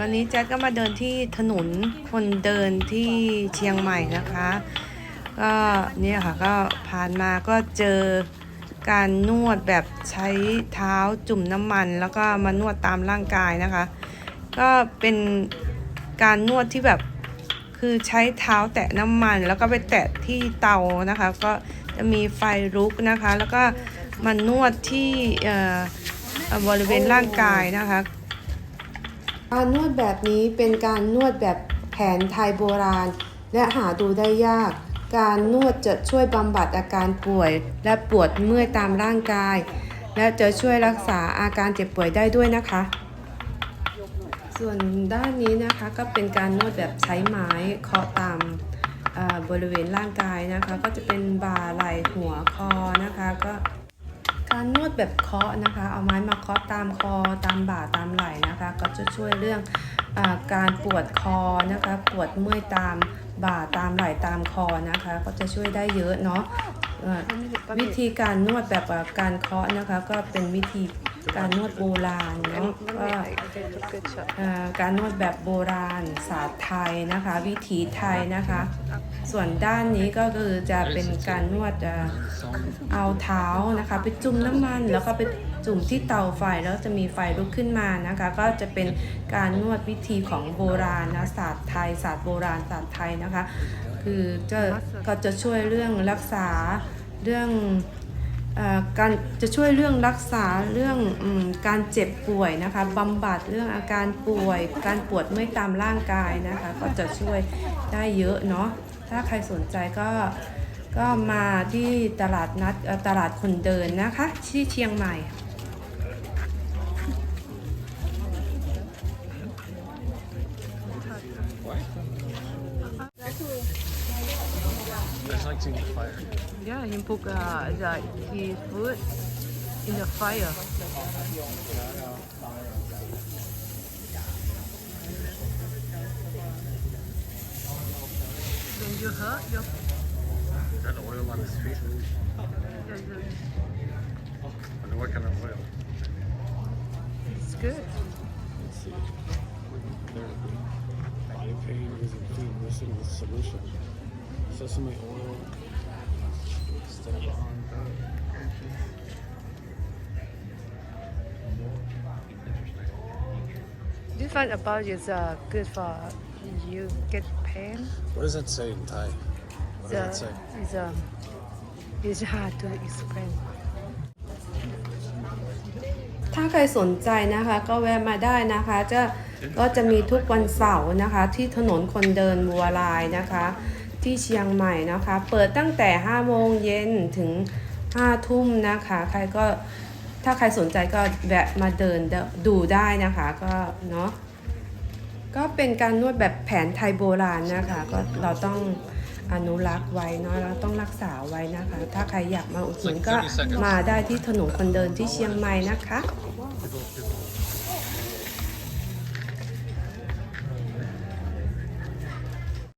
วันนี้แจ๊ดก็มาเดินที่ถนนคนเดินที่เชียงใหม่นะคะ ก็เนี่ยค่ะก็ผ่านมาก็เจอการนวดแบบใช้เท้าจุ่มน้ำมัน แล้วก็มานวดตามร่างกายนะคะ ก็เป็นการนวดที่แบบคือใช้เท้าแตะน้ำมัน แล้วก็ไปแตะที่เตานะคะ ก็จะมีไฟลุกนะคะ แล้วก็มานวดที่เอ่อบริเวณร่างกายนะคะ การนวดแบบนี้เป็นการนวดแบบแผนไทยโบราณ และหาดูได้ยาก การนวดจะช่วยบำบัดอาการป่วย และปวดเมื่อยตามร่างกาย และจะช่วยรักษาอาการเจ็บป่วยได้ด้วยนะคะ ส่วนด้านนี้นะคะก็เป็นการนวดแบบใช้ไม้เคาะตามบริเวณร่างกายนะคะ ก็จะเป็นบ่าไหล่หัวคอนะคะก็ แบบเคาะนะคะ เอาไม้มาเคาะตามคอตามบ่าตามไหล่นะคะ ก็จะช่วยเรื่องอาการปวดคอนะคะ ปวดเมื่อยตามบ่าตามไหล่ตามคอนะคะ ก็จะช่วยได้เยอะเนาะเอ่อวิธีการนวดแบบอ่าการเคาะนะคะ ก็เป็นวิธี การนวดโบราณเนาะก็อ่าการนวดแบบโบราณศาสตร์ไทยนะคะ วิถีไทยนะคะ ส่วนด้านนี้ก็คือจะเป็นการนวดอ่าเอาเท้านะคะ ไปจุ่มน้ำมันแล้วก็ไปจุ่มที่เตาไฟแล้วจะมีไฟลุกขึ้นมานะคะ ก็จะเป็นการนวดวิธีของโบราณนะศาสตร์ไทยศาสตร์โบราณศาสตร์ไทยนะคะ คือจะก็จะช่วยเรื่องรักษาเรื่องเออ การจะช่วยเรื่องรักษาเรื่องอการเจ็บป่วยนะคะบำบัดเรื่องอาการป่วย การปวดเมื่อยตามร่างกายนะคะ ก็จะช่วยได้เยอะเนาะถ้าใครสนใจก็ก็มาที่ตลาดนัดตลาดคนเดินนะคะ ที่เชียงใหม่ seeing the fire. Yeah, he put uh, the, his foot in the fire. When you hurt your Got oil on his feet. Wonder what kind of oil. it's good. Let's see. Therapy. Eye pain is a clean missing with solution. Sesame oil. Step on. This one about is uh, good for you get pain. What does that say in Thai? What The, does that say? is um, it's hard to explain. ถ้าใครสนใจนะคะก็แวะมาได้นะคะจะก็จะมีทุกวันเสาร์นะคะ ที่ถนนคนเดินบัวลายนะคะ ที่เชียงใหม่นะคะ เปิดตั้งแต่ 5 โมงเย็นถึง 5 ทุ่มนะคะ ใครก็ถ้าใครสนใจก็แวะมาเดินดูได้นะคะก็เนาะก็เป็นการนวดแบบแผนไทยโบราณนะคะ ก็เราต้องอนุรักษ์ไว้เนาะเราต้องรักษาไว้นะคะ ถ้าใครอยากมาอุดหนุนก็มาได้ที่ถนนคนเดินที่เชียงใหม่นะคะ